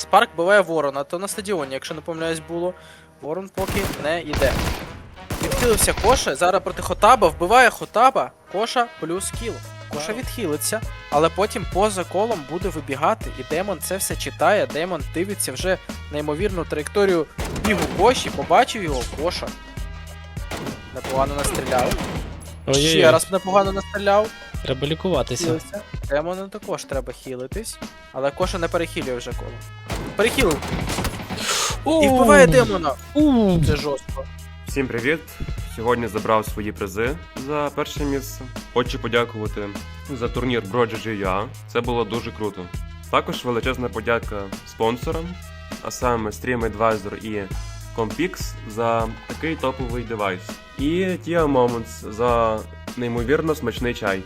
Спарк биває ворона, то на стадіоні, якщо не помиляюсь, було. Ворон поки не йде. Відхилився Коша, зараз проти Хотаба, вбиває Хотаба, Коша плюс кіл. Коша відхилиться, але потім поза колом буде вибігати, і Демон це все читає. Демон дивиться вже неймовірну траєкторію бігу Коші, побачив його, Коша. Непогано настріляв. Ще раз непогано настріляв. Треба лікуватися. Хілився. Демону також треба хілитись, але Коша не перехилює вже коло. Перехилив і вбиває демона. Це жорстко. Всім привіт! Сьогодні забрав свої призи за перше місце. Хочу подякувати за турнір Brogy.ua. Це було дуже круто. Також величезна подяка спонсорам, а саме Stream Advisor і Compix за такий топовий девайс. І Tia Moments за неймовірно смачний чай.